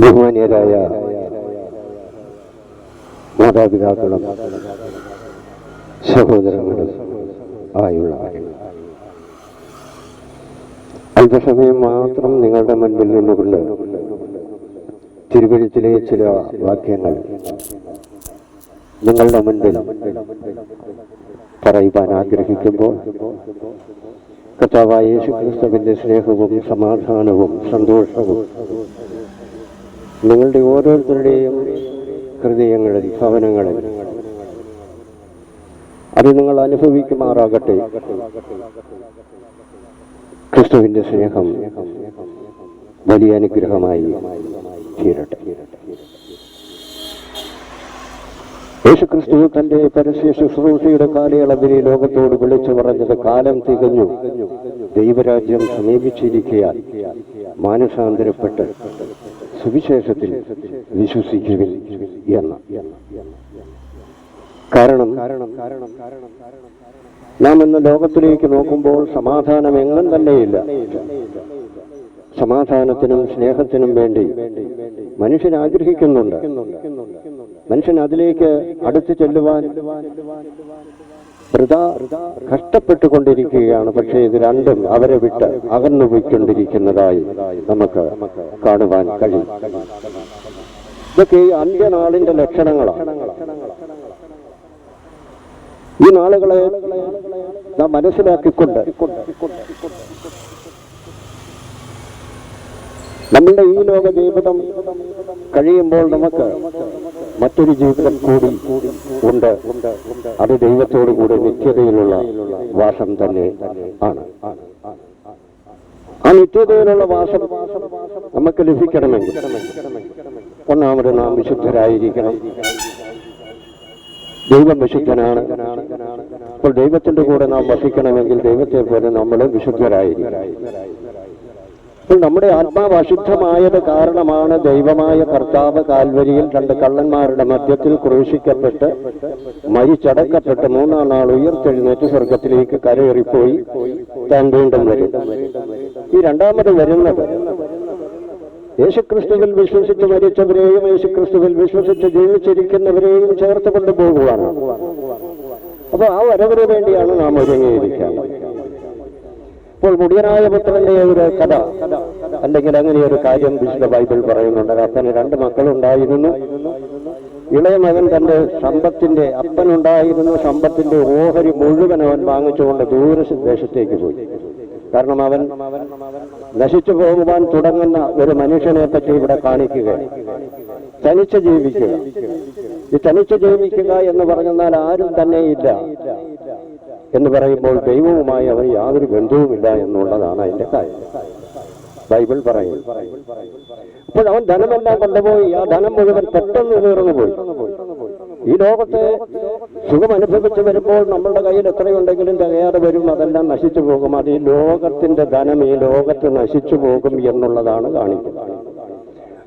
ബഹുമാന്യരായ മാതാപിതാക്കളും സഹോദരങ്ങളും ആയുള്ള അല്പസമയം മാത്രം നിങ്ങളുടെ മുൻപിൽ നിന്നുകൊണ്ട് തിരുവഴുത്തിലെ ചില വാക്യങ്ങൾ നിങ്ങളുടെ മുൻപിൽ പറയുവാൻ ആഗ്രഹിക്കുമ്പോൾ കർത്താവായ യേശു ക്രിസ്തുവിന്റെ സ്നേഹവും സമാധാനവും സന്തോഷവും നിങ്ങളുടെ ഓരോരുത്തരുടെയും ഹൃദയങ്ങളിൽ ഭവനങ്ങളിൽ. അത് നിങ്ങൾ അനുഭവിക്കുമാറാകട്ടെ. ക്രിസ്തുവിന്റെ സ്നേഹം വലിയ അനുഗ്രഹമായി തീരട്ടെ. യേശു ക്രിസ്തു തന്റെ പരസ്യ ശുശ്രൂഷയുടെ കാലയളവിൽ ലോകത്തോട് വിളിച്ചു പറഞ്ഞത് കാലം തികഞ്ഞു. ദൈവരാജ്യം സമീപിച്ചിരിക്കയാൽ മാനസാന്തരപ്പെട്ട് സുവിശേഷത്തിൽ വിശ്വസിക്കുവിൻ എന്ന്. കാരണം നാം ഇന്ന് ലോകത്തിലേക്ക് നോക്കുമ്പോൾ സമാധാനം എങ്ങും തന്നെയില്ല. സമാധാനത്തിനും സ്നേഹത്തിനും വേണ്ടി മനുഷ്യൻ ആഗ്രഹിക്കുന്നുണ്ട്. മനുഷ്യൻ അതിലേക്ക് അടുത്തു ചെല്ലുവാൻ വൃത കഷ്ടപ്പെട്ടുകൊണ്ടിരിക്കുകയാണ്. പക്ഷേ ഇത് രണ്ടും അവരെ വിട്ട് അകന്നു പോയിക്കൊണ്ടിരിക്കുന്നതായി നമുക്ക് കാണുവാൻ കഴിയും. ഇതൊക്കെ ഈ അന്ത്യനാളിന്റെ ലക്ഷണങ്ങളാണ്. ഈ നാളുകളെ നാം മനസ്സിലാക്കിക്കൊണ്ട് നമ്മളുടെ ഈ ലോക ജീവിതം കഴിയുമ്പോൾ നമുക്ക് മറ്റൊരു ജീവിതം കൂടി ഉണ്ട്. അത് ദൈവത്തോടു കൂടി നിത്യതയിലുള്ള വാസം തന്നെ ആണ്. ആ നിത്യതയിലുള്ള വാസം നമുക്ക് ലഭിക്കണമെങ്കിൽ ഒന്നാമത് നാം വിശുദ്ധരായിരിക്കണം. ദൈവം വിശുദ്ധനാണ്. അപ്പോൾ ദൈവത്തിന്റെ കൂടെ നാം വസിക്കണമെങ്കിൽ ദൈവത്തെ പോലെ നമ്മൾ വിശുദ്ധരായിരിക്കണം. നമ്മുടെ ആത്മാവ് അശുദ്ധമായത് കാരണമാണ് ദൈവമായ കർത്താവ് കാൽവരിയിൽ രണ്ട് കള്ളന്മാരുടെ മധ്യത്തിൽ ക്രൂശിക്കപ്പെട്ട് മരിച്ചടക്കപ്പെട്ട് മൂന്നാം നാൾ ഉയർത്തെഴുന്നേറ്റ് സ്വർഗത്തിലേക്ക് കരയേറിപ്പോയി. താൻ വീണ്ടും വരും. ഈ രണ്ടാമത് വരുന്നത് യേശുക്രിസ്തുവിൽ വിശ്വസിച്ച് മരിച്ചവരെയും യേശുക്രിസ്തുവിൽ വിശ്വസിച്ച് ജീവിച്ചിരിക്കുന്നവരെയും ചേർത്ത് കൊണ്ടുപോകുവാണ് അപ്പൊ ആ വരവിന് വേണ്ടിയാണ് നാം ഒരുങ്ങിയിരിക്കേണ്ടത്. ഇപ്പോൾ മുടിയനായ പുത്രന്റെ ഒരു കഥ. അല്ലെങ്കിൽ അങ്ങനെ ഒരു കാര്യം വിശുദ്ധ ബൈബിൾ പറയുന്നുണ്ട്. അപ്പന് രണ്ട് മക്കളുണ്ടായിരുന്നു. ഇളയ മകൻ തന്റെ സമ്പത്തിന്റെ അപ്പനുണ്ടായിരുന്ന. സമ്പത്തിന്റെ ഓഹരി മുഴുവൻ അവൻ വാങ്ങിച്ചുകൊണ്ട് ദൂരദേശത്തേക്ക് പോയി. കാരണം അവൻ നശിച്ചു പോകുവാൻ തുടങ്ങുന്ന ഒരു മനുഷ്യനെ പറ്റി ഇവിടെ കാണിക്കുക. തനിച്ച് ജീവിക്കുക. ഈ തനിച്ച് ജീവിക്കുക എന്ന് പറഞ്ഞാൽ ആരും തന്നെ ഇല്ല. എന്ന് പറയുമ്പോൾ ദൈവവുമായി അവന് യാതൊരു ബന്ധവുമില്ല എന്നുള്ളതാണ് അതിന്റെ കാര്യം. ബൈബിൾ പറയും അപ്പോൾ അവൻ ധനമെല്ലാം കൊണ്ടുപോയി. ആ ധനം മുഴുവൻ പെട്ടെന്ന് തീർന്നു പോയി ഈ ലോകത്തെ സുഖം അനുഭവിച്ചു വരുമ്പോൾ നമ്മളുടെ കയ്യിൽ എത്രയുണ്ടെങ്കിലും തികയാതെ വരും. അതെല്ലാം നശിച്ചു പോകും. അത് ഈ ലോകത്തിന്റെ ധനം ഈ ലോകത്ത് നശിച്ചു പോകും എന്നുള്ളതാണ് കാണിക്കുന്നത്.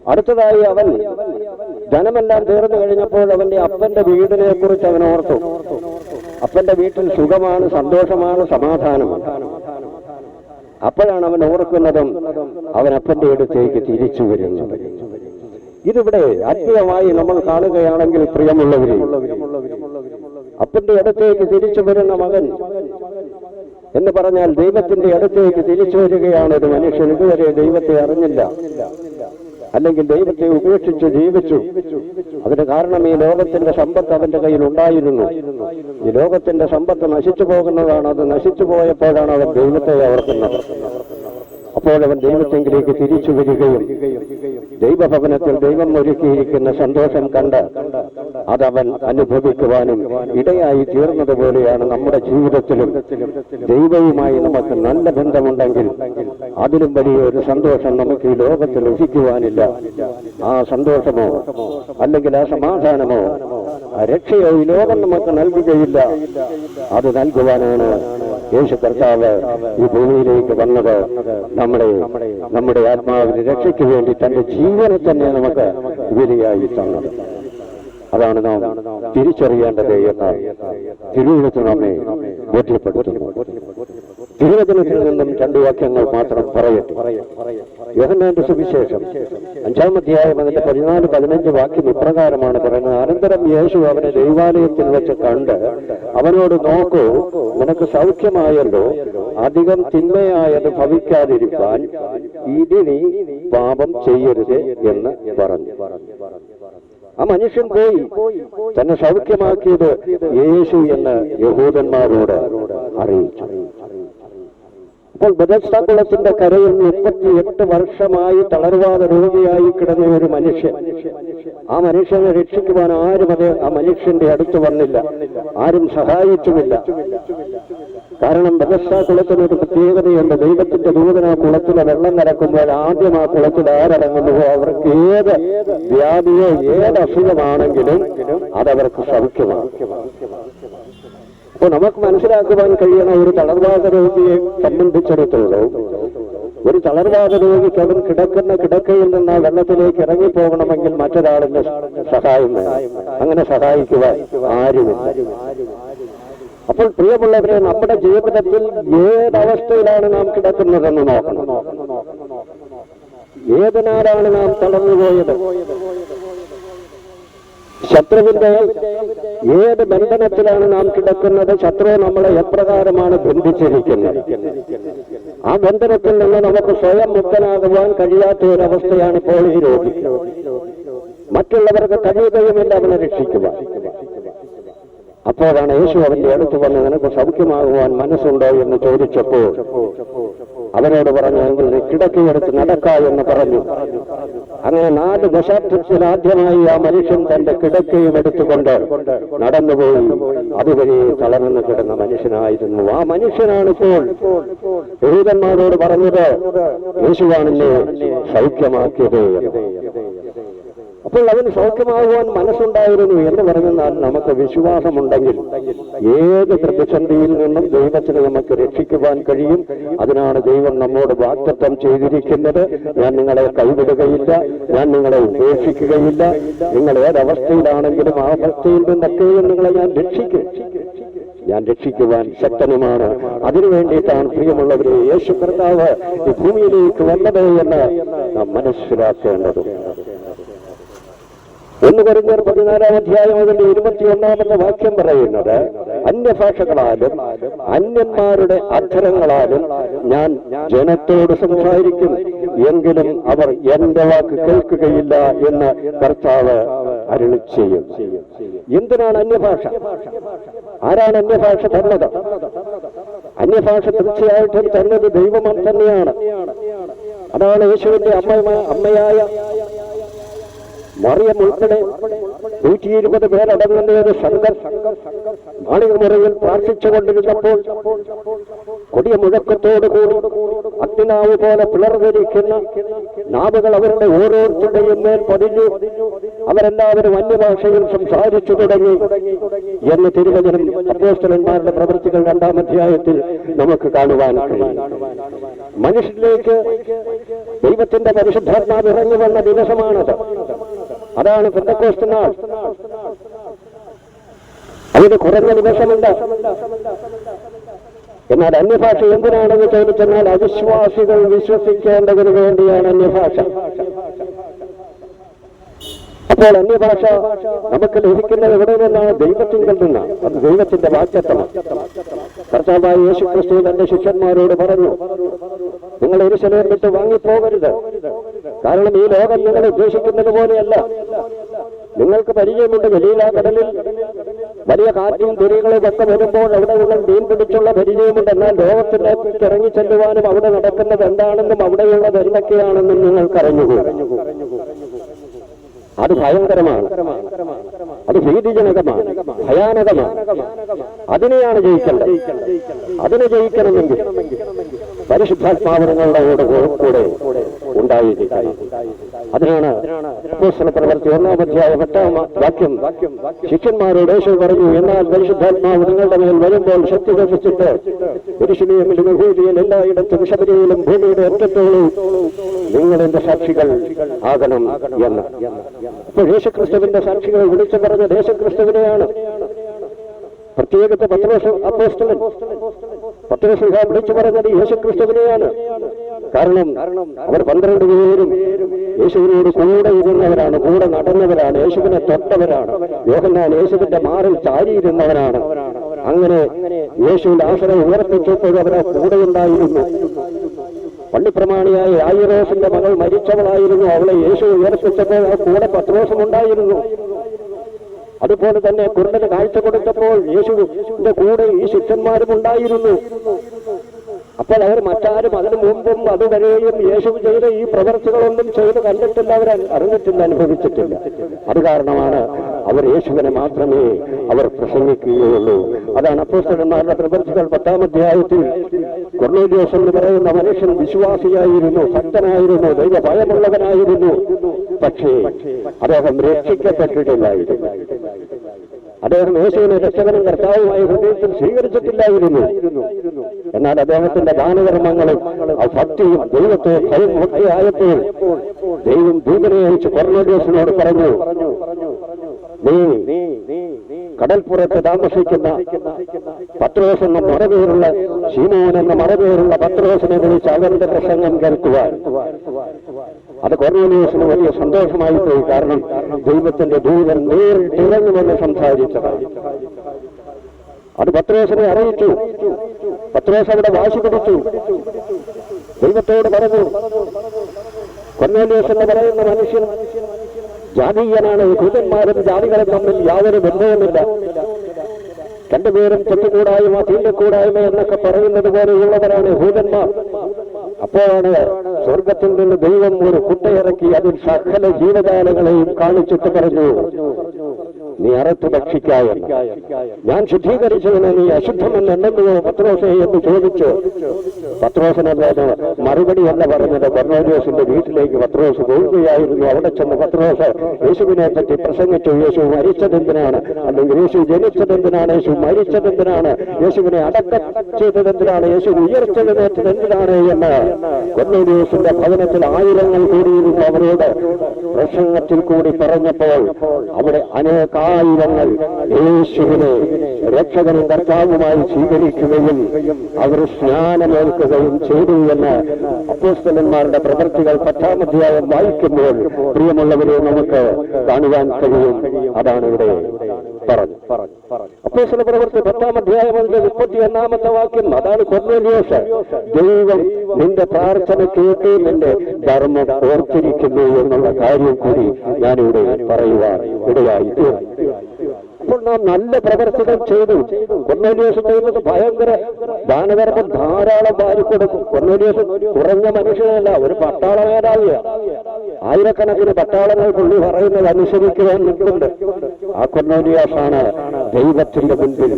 അടുത്തതായി അവൻ ധനമെല്ലാം തീർന്നു കഴിഞ്ഞപ്പോൾ അവന്റെ അപ്പന്റെ വീടിനെ കുറിച്ച് അവൻ ഓർത്തു. അപ്പന്റെ വീട്ടിൽ സുഖമാണ് സന്തോഷമാണ് സമാധാനമാണ്. അപ്പോഴാണ് അവൻ ഓർക്കുന്നതും അവൻ അപ്പന്റെ അടുത്തേക്ക് തിരിച്ചു വരുന്നത്. ഇതിവിടെ ആത്മീയമായി നമ്മൾ കാണുകയാണെങ്കിൽ പ്രിയമുള്ളവരെ അപ്പന്റെ അടുത്തേക്ക് തിരിച്ചു വരുന്ന മകൻ എന്ന് പറഞ്ഞാൽ ദൈവത്തിന്റെ അടുത്തേക്ക് തിരിച്ചു വരികയാണ് ഒരു മനുഷ്യൻ. ഇതുവരെ ദൈവത്തെ അറിഞ്ഞില്ല. അല്ലെങ്കിൽ ദൈവത്തെ ഉപേക്ഷിച്ച് ജീവിച്ചു. അതിന് കാരണം ഈ ലോകത്തിന്റെ സമ്പത്ത് അവന്റെ കയ്യിൽ ഉണ്ടായിരുന്നു. ഈ ലോകത്തിന്റെ സമ്പത്ത് നശിച്ചു പോകുന്നതാണ്. അത് നശിച്ചു പോയപ്പോഴാണ് അവൻ ദൈവത്തെ ഓർക്കുന്നത്. അപ്പോൾ അവൻ ദൈവത്തെങ്കിലേക്ക് തിരിച്ചു വരികയും ദൈവഭവനത്തിൽ ദൈവം ഒരുക്കിയിരിക്കുന്ന സന്തോഷം കണ്ട് അതവൻ അനുഭവിക്കുവാനും ഇടയായി തീർന്നതുപോലെയാണ് നമ്മുടെ ജീവിതത്തിലും. ദൈവവുമായി നമുക്ക് നല്ല ബന്ധമുണ്ടെങ്കിൽ അതിലും വലിയ ഒരു സന്തോഷം നമുക്ക് ഈ ലോകത്തിൽ ലഭിക്കുവാനില്ല. ആ സന്തോഷമോ അല്ലെങ്കിൽ ആ സമാധാനമോ ആ രക്ഷയോ ഈ ലോകം നമുക്ക് നൽകുകയില്ല. അത് നൽകുവാനാണ് യേശു കർത്താവ് ഈ ഭൂമിയിലേക്ക് വന്നത്. നമ്മളെ നമ്മുടെ ആത്മാവിനെ രക്ഷയ്ക്ക് വേണ്ടി തന്റെ ജീവനെ തന്നെ നമുക്ക് വിലയായി തന്നത്. അതാണ് നാം തിരിച്ചറിയേണ്ടത് എന്ന് തിരുവനന്തപുരത്ത് നമ്മെ ബോധ്യപ്പെടുത്തുന്നു. തിരുവചനത്തിൽ നിന്നും രണ്ട് വാക്യങ്ങൾ മാത്രം പറയട്ടെ. യോഹന്നാന്റെ സുവിശേഷം അഞ്ചാം അധ്യായം അതിന്റെ പതിനാല് പതിനഞ്ച് വാക്യം ഇപ്രകാരമാണ് പറയുന്നത്. അനന്തരം യേശു അവനെ ദൈവാലയത്തിൽ വെച്ച് കണ്ട് അവനോട് നോക്കൂ നിനക്ക് സൗഖ്യമായല്ലോ. അധികം തിന്മയായത് ഭവിക്കാതിരിക്കാൻ ഇതിനി പാപം ചെയ്യരുത് എന്ന് പറഞ്ഞു. ആ മനുഷ്യൻ പോയി. തന്നെ സൗഖ്യമാക്കിയത് യേശു എന്ന് യഹൂദന്മാരോട് അറിയിച്ചു. അപ്പോൾ ബദസ്താകുളത്തിന്റെ കരയിൽ മുപ്പത്തി എട്ട് വർഷമായി തളർവാദ രോഗിയായി കിടന്ന ഒരു മനുഷ്യൻ ആ മനുഷ്യനെ രക്ഷിക്കുവാൻ ആരും അത് ആ മനുഷ്യന്റെ അടുത്ത് വന്നില്ല. ആരും സഹായിച്ചുമില്ല. കാരണം ബഹസ്സാ കുളത്തിന് ഒരു പ്രത്യേകതയുണ്ട്. ദൈവത്തിന്റെ ദൂതന കുളത്തിലെ വെള്ളം നിറക്കുമ്പോൾ ആദ്യം ആ കുളത്തിൽ ആരിറങ്ങുന്നുവോ അവർക്ക് ഏത് വ്യാധിയോ ഏത് അസുഖമാണെങ്കിലും അതവർക്ക് സൗഖ്യമാണ്. അപ്പൊ നമുക്ക് മനസ്സിലാക്കുവാൻ കഴിയണ ഒരു തളർവാദ രോഗിയെ സംബന്ധിച്ചിടത്തോളം ഒരു തളർവാദ രോഗിക്ക് അവൻ കിടക്കുന്ന കിടക്കയിൽ നിന്ന് ആ വെള്ളത്തിലേക്ക് ഇറങ്ങിപ്പോകണമെങ്കിൽ മറ്റൊരാളിന്റെ സഹായം അങ്ങനെ സഹായിക്കുവാൻ ആരുമില്ല. അപ്പോൾ പ്രിയമുള്ളവരെ നമ്മുടെ ജീവിതത്തിൽ ഏതവസ്ഥയിലാണ് നാം കിടക്കുന്നതെന്ന് നോക്കണം. ഏതിനാലാണ് നാം തളർന്നുപോയത്? ശത്രുവിന്റെ ഏത് ബന്ധനത്തിലാണ് നാം കിടക്കുന്നത്? ശത്രു നമ്മളെ എപ്രകാരമാണ് ബന്ധിച്ചിരിക്കുന്നത്? ആ ബന്ധനത്തിൽ നിന്ന് നമുക്ക് സ്വയം മുക്തനാകുവാൻ കഴിയാത്ത ഒരവസ്ഥയാണ് ഇപ്പോൾ ഈ രോഗി. മറ്റുള്ളവർക്ക് കഴിയുകയുമില്ല അവനെ രക്ഷിക്കുവാൻ. അപ്പോഴാണ് യേശു അവന്റെ അടുത്ത് വന്ന് നിനക്ക് സൗഖ്യമാകുവാൻ മനസ്സുണ്ടോ എന്ന് ചോദിച്ചപ്പോൾ അവനോട് നീ കിടക്കയെടുത്ത് നടക്ക എന്ന് പറഞ്ഞു. അങ്ങനെ നാല് ദശാബ്ദത്തിൽ ആദ്യമായി ആ മനുഷ്യൻ തന്റെ കിടക്കയും എടുത്തുകൊണ്ട് നടന്നുപോയി. അതുവഴി തളർന്നു കിടന്ന മനുഷ്യനായിരുന്നു. ആ മനുഷ്യനാണ് ഇപ്പോൾ യഹൂദന്മാരോട് പറഞ്ഞത് യേശുവാണെന്നെ സൗഖ്യമാക്കിയത് അപ്പോൾ അതിന് സൗഖ്യമാകുവാൻ മനസ്സുണ്ടായിരുന്നു എന്ന് പറഞ്ഞാൽ നമുക്ക് വിശ്വാസമുണ്ടെങ്കിൽ ഏത് പ്രതിസന്ധിയിൽ നിന്നും ദൈവത്തിന് നമുക്ക് രക്ഷിക്കുവാൻ കഴിയും. അതിനാണ് ദൈവം നമ്മോട് വാക്തത്വം ചെയ്തിരിക്കുന്നത്. ഞാൻ നിങ്ങളെ കൈവിടുകയില്ല ഞാൻ നിങ്ങളെ ഉപേക്ഷിക്കുകയില്ല. നിങ്ങൾ ഏതവസ്ഥയിലാണെങ്കിലും ആ അവസ്ഥയിൽ നിന്നൊക്കെയും നിങ്ങളെ ഞാൻ രക്ഷിക്കും. ഞാൻ രക്ഷിക്കുവാൻ ശക്തനുമാണ്. അതിനു വേണ്ടിയിട്ടാണ് പ്രിയമുള്ളവരെ യേശു കർത്താവ് ഈ ഭൂമിയിലേക്ക് വന്നത് എന്ന് നാം മനസ്സിലാക്കേണ്ടതും ഒന്ന് കുറഞ്ഞർ പതിനാലാം അധ്യായം അതിന്റെ ഇരുപത്തിയൊന്നാമത്തെ വാക്യം പറയുന്നത് അന്യഭാഷകളാലും അന്യന്മാരുടെ അക്ഷരങ്ങളാലും ഞാൻ ജനത്തോട് സംസാരിക്കും. എങ്കിലും അവർ എന്റെ വാക്ക് കേൾക്കുകയില്ല എന്ന് കർത്താവ് അരുളി ചെയ്യും എന്തിനാണ് അന്യഭാഷ ആരാണ് അന്യഭാഷ തന്നത്? അന്യഭാഷ തീർച്ചയായിട്ടും തന്നത് ദൈവമാണ് തന്നെയാണ്. അതാണ് യേശുവിന്റെ അമ്മ അമ്മയായ മറിയം ഉൾപ്പെടെ നൂറ്റി ഇരുപത് പേരടങ്ങുന്ന ഒരു സംഘം മാളികമുറയിൽ പ്രാർത്ഥിച്ചുകൊണ്ടിരുന്നപ്പോൾ കൊടിയ മുഴക്കത്തോടുകൂടി അഗ്നിനാവ് പോലെ പിളർന്നിരിക്കുന്ന നാവുകൾ അവരുടെ ഓരോരുത്തരുടെയും മേൽ പതിഞ്ഞു. അവരെല്ലാവരും അന്യഭാഷയിൽ സംസാരിച്ചു തുടങ്ങി. എന്ന് തിരുവചനം അപ്പോസ്റ്റലന്മാരുടെ പ്രവൃത്തികൾ രണ്ടാം അധ്യായത്തിൽ നമുക്ക് കാണുവാൻ കഴിയും. മനുഷ്യരിലേക്ക് ദൈവത്തിന്റെ പരിശുദ്ധാത്മാവ് ഇറങ്ങി വന്ന ദിവസമാണത്. അതാണ് പെന്തക്കോസ്റ്റ് നാൾ. അതിന് കുറഞ്ഞ നിമിഷമുണ്ട്. എന്നാൽ അന്യഭാഷ എന്തിനാണെന്ന് ചോദിച്ചെന്നാൽ അവിശ്വാസികൾ വിശ്വസിക്കേണ്ടതിന് വേണ്ടിയാണ് അന്യഭാഷ. അപ്പോൾ അന്യഭാഷ നമുക്ക് ലഭിക്കുന്നത് എവിടെ നിന്നാണ്? ദൈവത്തിങ്കിൽ നിന്നാണ്. അത് ദൈവത്തിന്റെ വാക്യത്വമാണ്. കർത്താവായ യേശു ക്രിസ്തു തന്റെ ശിഷ്യന്മാരോട് പറഞ്ഞു നിങ്ങൾ ഒരു ശലയം വിട്ട് വാങ്ങിപ്പോകരുത്. കാരണം ഈ ലോകം നിങ്ങൾ ഉദ്ദേശിക്കുന്നത് പോലെയല്ല. നിങ്ങൾക്ക് പരിചയമുണ്ട് ഗലീല കടലിൽ. വലിയ കാറ്റും തുരികളും ഒക്കെ വരുമ്പോൾ അവിടെ നിങ്ങൾ മീൻ പിടിച്ചുള്ള പരിചയമുണ്ട്. എന്നാൽ ലോകത്തിലേക്ക് ഇറങ്ങി ചെല്ലുവാനും അവിടെ നടക്കുന്നത് എന്താണെന്നും അവിടെയുള്ളത് എന്തൊക്കെയാണെന്നും നിങ്ങൾക്കറിഞ്ഞുകൂടും. അത് ഭയങ്കരമാണ്. അത് ഭീതിജനകമാണ്. ഭയാനകമാണ്. അതിനെയാണ് ജയിക്കേണ്ടത്. അതിനെ ജയിക്കണമെങ്കിൽ പരിശുദ്ധാത്മാവനങ്ങളുടെ കൂടെ കൂടെ ഉണ്ടായിരിക്കണം അതിനാണ് പ്രവർത്തി ഒന്നാം അധ്യായം എട്ടാം വാക്യം. ശിഷ്യന്മാരോട് യേശു പറഞ്ഞു എന്നാൽ പരിശുദ്ധാത്മാവ് നിങ്ങളുടെ മേൽ വരുമ്പോൾ ശക്തി ലഭിച്ചിട്ട് പുരുഷനെയും ഭൂമിയിൽ എല്ലായിടത്തും ശബരിയിലും ഭൂമിയുടെ ഒറ്റത്തോളൂ നിങ്ങൾ എന്റെ സാക്ഷികൾ ആകണം എന്ന്. അപ്പോൾ യേശുക്രിസ്തുവിന്റെ സാക്ഷികൾ വിളിച്ചു പറഞ്ഞ യേശുക്രിസ്തുവിനെയാണ്. പ്രത്യേകത്തെ പത്രോസ് അപ്പോസ്റ്റലൻ പത്രോസ് വിളിച്ചു പറഞ്ഞത് യേശുക്രിസ്തുവിനെയാണ് കാരണം അവർ പന്ത്രണ്ട് പേരും യേശുവിനോട് കൂടെ ഇരുന്നവരാണ് കൂടെ നടന്നവരാണ് യേശുവിനെ തൊട്ടവരാണ്. യോഹന്നാൻ യേശുവിന്റെ മാറിൽ ചാരിയിരുന്നവരാണ് അങ്ങനെ യേശുവിന്റെ ആശ്രയം ഉയർപ്പിച്ചപ്പോൾ അവരെ കൂടെ ഉണ്ടായിരുന്നു. പള്ളിപ്രമാണിയായ ആയിറോസിന്റെ മകൾ മരിച്ചവളായിരുന്നു. അവളെ യേശു ഉയർപ്പിച്ചപ്പോൾ കൂടെ പത്രോസം ഉണ്ടായിരുന്നു. അതുപോലെ തന്നെ കുരുടന് കാഴ്ച കൊടുത്തപ്പോൾ യേശുവിന്റെ കൂടെ ഈ ശിഷ്യന്മാരും ഉണ്ടായിരുന്നു. അപ്പോൾ അവർ മറ്റാരും അതിനു മുമ്പും അതുവരെയും യേശു ചെയ്ത ഈ പ്രവർത്തികളൊന്നും ചെയ്ത് കണ്ടിട്ടില്ല അവർ അറിഞ്ഞിട്ടില്ല അനുഭവിച്ചിട്ടില്ല. അത് കാരണമാണ് അവർ യേശുവിനെ മാത്രമേ അവർ പ്രസംഗിക്കുകയുള്ളൂ. അതാണ് അപ്പോസ്റ്റന്മാരുടെ പ്രവർത്തികൾ പത്താം അധ്യായത്തിൽ. കൊർണേലിയോസ് എന്ന് പറയുന്ന മനുഷ്യൻ വിശ്വാസിയായിരുന്നു ശക്തനായിരുന്നു ദൈവഭയമുള്ളവനായിരുന്നു. പക്ഷേ അദ്ദേഹം രക്ഷിക്കപ്പെട്ടിട്ടില്ലായിരുന്നു. അദ്ദേഹം യേശുവിനെ രക്ഷകനും കർത്താവുമായി ഹൃദയത്തിൽ സ്വീകരിച്ചിട്ടില്ലായിരുന്നു. എന്നാൽ അദ്ദേഹത്തിന്റെ ദാനകർമ്മങ്ങളും ആ ഭക്തിയും ദൈവത്തെ സ്വയം ഭക്തിയായപ്പോൾ ദൈവം ദൂതനെ അയച്ച് കൊർണേലിയോസിനോട് പറഞ്ഞു നീ കടൽപ്പുറത്ത് താമസിക്കുന്ന പത്രോസ് എന്ന മറപേരുള്ള ശീമോൻ എന്ന മറപേരുള്ള പത്രോസിനെ വിളിച്ച് അവരുടെ പ്രസംഗം കേൾക്കുവാൻ. അത് കൊർണേലിയോസിന് വലിയ സന്തോഷമായി പോയി. കാരണം ദൈവത്തിന്റെ ദൂതൻ നേരിട്ടിറങ്ങി വന്ന് സംസാരിച്ചതാണ്. അത് പത്രേശനെ അറിയിച്ചു. പത്രേശ അവിടെ വാശി പിടിച്ചു. ദൈവത്തോട് പറഞ്ഞു എന്ന് പറയുന്ന മനുഷ്യൻ ജാതീയനാണ്. ഭൂതന്മാരും ജാതികളും തമ്മിൽ യാതൊരു ബന്ധവുമില്ല. രണ്ടുപേരും തെറ്റുകൂടായ്മ തീണ്ടക്കൂടായ്മ എന്നൊക്കെ പറയുന്നത് പോലെയുള്ളവരാണ് ഭൂതന്മാർ അപ്പോഴാണ് സ്വർഗത്തിൽ നിന്ന് ദൈവം ഒരു കുട്ടയിറക്കി അതിൽ സകല ജീവജാലങ്ങളെയും കാണിച്ചിട്ട് പറഞ്ഞു. നീ അറത്ത് ഭക്ഷിക്കായ ഞാൻ ശുദ്ധീകരിച്ചതിന് നീ അശുദ്ധമെന്ന് എണ്ണുന്നുവോ പത്രോസെ എന്ന് ചോദിച്ചു. പത്രോസിനല്ലാതെ മറുപടി എന്ന് പറഞ്ഞത് ബർണോജോസിന്റെ വീട്ടിലേക്ക് പത്രോസ് പോവുകയായിരുന്നു. അവിടെ ചെന്ന് പത്രോസ് യേശുവിനെ പറ്റി പ്രസംഗിച്ചു. യേശു മരിച്ചതെന്തിനാണ്? അല്ലെങ്കിൽ യേശു ജനിച്ചതെന്തിനാണ്? യേശു മരിച്ചതെന്തിനാണ്? യേശുവിനെ അടക്കം ചെയ്തതെന്തിനാണ്? യേശു ഉയർച്ചെഴുന്നേറ്റതെന്തിനാണ് എന്ന്. കൊർണോലിയോസിന്റെ ഭവനത്തിൽ ആയിരങ്ങൾ കൂടിയിരുന്നു അവരോട് പ്രസംഗത്തിൽ കൂടി പറഞ്ഞപ്പോൾ അവിടെ അനേകായിരങ്ങൾ യേശുവിനെ രക്ഷകനും കർത്താവുമായി സ്വീകരിക്കുകയും അവർ സ്നാനമേൽക്കുകയും ചെയ്തു എന്ന് അപ്പോസ്തലന്മാരുടെ പ്രവൃത്തികൾ പത്താമധ്യായം വായിക്കുമ്പോൾ പ്രിയമുള്ളവരെ നമുക്ക് കാണുവാൻ കഴിയും. അതാണ് ഇവിടെ പറഞ്ഞു അപ്പോസല പ്രവർത്തി പത്താം അധ്യായം അതിന്റെ മുപ്പത്തി ഒന്നാമത്തെ വാക്യം. അതാണ് കൊർണേലിയോസ് ദൈവം നിന്റെ പ്രാർത്ഥന കേട്ട് നിന്റെ ധർമ്മം ഓർത്തിരിക്കുന്നു എന്നുള്ള കാര്യം കൂടി ഞാനിവിടെ പറയുവാൻ ഇടയായി. അപ്പോൾ നാം നല്ല പ്രവർത്തികൾ ചെയ്തു. കൊന്നേലിയോസ് ചെയ്യുന്നത് ഭയങ്കര ദാനധർമ്മം ധാരാളം വാരി കൊടുക്കും. കൊന്നേലിയോസ് കുറഞ്ഞ മനുഷ്യനല്ല ഒരു പട്ടാള മേധാവിയാണ് ആയിരക്കണക്കിന് പട്ടാളങ്ങൾ പുള്ളി പറയുന്നത് അനുസരിക്കുവാൻ നിൽക്കുന്നുണ്ട്. ആ കൊന്നോലിയാസാണ് ദൈവത്തിന്റെ മുൻപിൽ.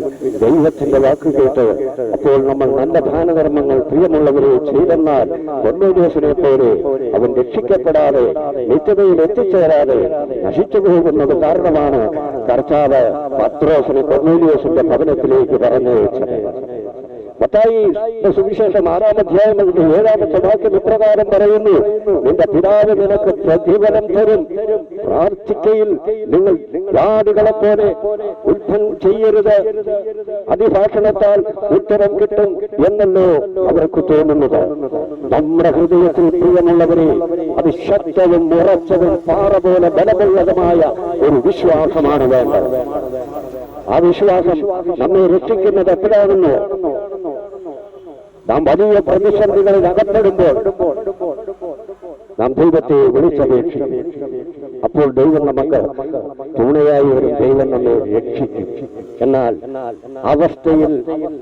ദൈവത്തിന്റെ വാക്ക് കേട്ട് അപ്പോൾ നമ്മൾ നല്ല ദാനധർമ്മങ്ങൾ പ്രിയമുള്ളവരെ ചെയ്തെന്നാൽ കൊന്നോലിയോസിനെ പോലെ അവൻ രക്ഷിക്കപ്പെടാതെ നിത്യതയിൽ എത്തിച്ചേരാതെ നശിച്ചു പോകുന്നത് കാരണമാണ് കർത്താവ് പത്രോസിനെ കൊർന്നേലിയോസിന്റെ ഭവനത്തിലേക്ക് പറഞ്ഞയച്ചത്. മത്തായി സുവിശേഷം ആറാം അധ്യായം ഏഴാമത്തെ വാക്യം ഇപ്രകാരം പറയുന്നു. നിന്റെ പിതാവ് നിനക്ക് പ്രതിഫലം തരും. പ്രാർത്ഥിക്കയിൽ നിങ്ങൾ ജാതികളെ പോലെ ഉത്ഭം ചെയ്യരുത്. അതിഭാഷണത്താൽ ഉത്തരം കിട്ടും എന്നല്ലോ അവർക്ക് തോന്നുന്നത്. നമ്മുടെ ഹൃദയത്തിൽ പ്രിയമുള്ളവരെ അത് ശക്തവും ഉറച്ചതും പാറ പോലെ ബലമുള്ളതുമായ ഒരു വിശ്വാസമാണ് വേണ്ടത്. ആ വിശ്വാസം നമ്മെ രക്ഷിക്കുന്നത് എപ്പോഴാണെന്നോ? നാം വലിയ പ്രതിസന്ധികളിൽ അകപ്പെടുമ്പോൾ നാം ദൈവത്തെ വിളിച്ചപേക്ഷിക്കും. അപ്പോൾ ദൈവം നമുക്ക് തുണയായി ഒരു ദൈവം നമ്മെ രക്ഷിക്കും. എന്നാൽ അവസ്ഥയിൽ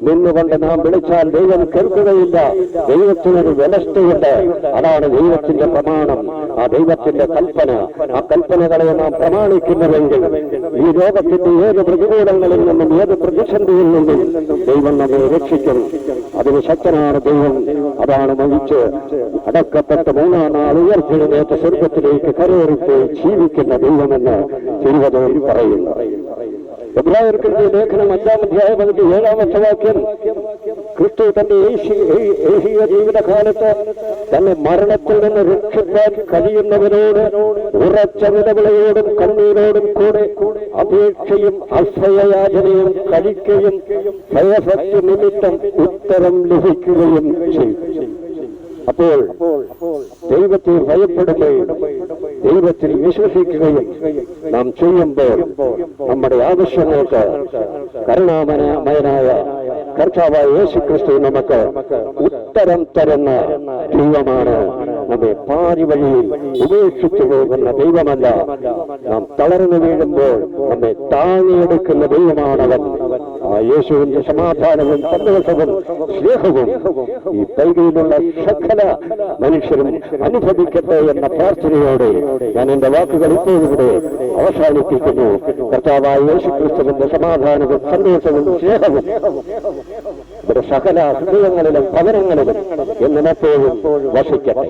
നിന്നുകൊണ്ട് നാം വിളിച്ചാൽ ദൈവം കേൾക്കുകയില്ല. ദൈവത്തിനൊരു വ്യവസ്ഥയുണ്ട്. അതാണ് ദൈവത്തിന്റെ പ്രമാണം ആ ദൈവത്തിന്റെ കൽപ്പന. ആ കൽപ്പനകളെ നാം പ്രമാണിക്കുന്നുവെങ്കിൽ ഈ ലോകത്തിന്റെ ഏത് പ്രതികൂലങ്ങളിൽ നിന്നും ഏത് പ്രതിസന്ധിയിൽ നിന്നും ദൈവം നമ്മെ രക്ഷിക്കും. അതിന് ശക്തനാണ് ദൈവം അതാണ് മഹിച്ച് അടക്കപ്പെട്ട മൂന്നാം നാൾ ഉയർത്തിഴുന്നേറ്റ സ്വർഗത്തിലേക്ക് കരേറിപ്പോയി ജീവിക്കുന്ന ദൈവമെന്ന് തിരുവതയിൽ പറയുന്നു. എബ്രായർക്കിന്റെ ലേഖനം അഞ്ചാം അധ്യായം അതിന്റെ ഏഴാമത്തെ വാക്യം ക്രിസ്തു തന്റെ ഏഹിയ ജീവിതകാലത്ത് തന്നെ മരണത്തിൽ നിന്ന് രക്ഷിക്കാൻ കഴിയുന്നവരോട് ഉറച്ച നിലവിളയോടും കണ്ണീരോടും കൂടെ അപേക്ഷയും അശ്രയയാചനയും കഴിക്കുകയും ഭയഭക്തി നിമിത്തം ഉത്തരം ലഭിക്കുകയും ചെയ്തു. അപ്പോൾ ദൈവത്തെ ഭയപ്പെടുകയും ദൈവത്തിൽ വിശ്വസിക്കുകയും നാം ചെയ്യുമ്പോൾ നമ്മുടെ ആവശ്യങ്ങൾക്ക് കരുണാമയനായ കർത്താവായ യേശു ക്രിസ്തു നമുക്ക് ഉത്തരം തരുന്ന ദൈവമാണ്. നമ്മെ പാതി വഴിയിൽ ഉപേക്ഷിച്ചു പോകുന്ന ദൈവമല്ല. നാം തളർന്നു വീഴുമ്പോൾ നമ്മെ താങ്ങിയെടുക്കുന്ന ദൈവമാണവൻ. ആ യേശുവിന്റെ സമാധാനവും സന്തോഷവും സ്നേഹവും ഈ പൈകയിലുള്ള സകല മനുഷ്യരും അനുഭവിക്കട്ടെ എന്ന പ്രാർത്ഥനയോടെ ഞാൻ എന്റെ വാക്കുകൾ ഇപ്പോഴിവിടെ അവസാനിപ്പിക്കുന്നു. കർത്താവായ യേശു ക്രിസ്തുവിന്റെ സമാധാനവും സന്തോഷവും സ്നേഹവും ഇവിടെ സകല ഹൃദയങ്ങളിലും ഭവനങ്ങളിലും എന്നെപ്പോഴും വസിക്കട്ടെ.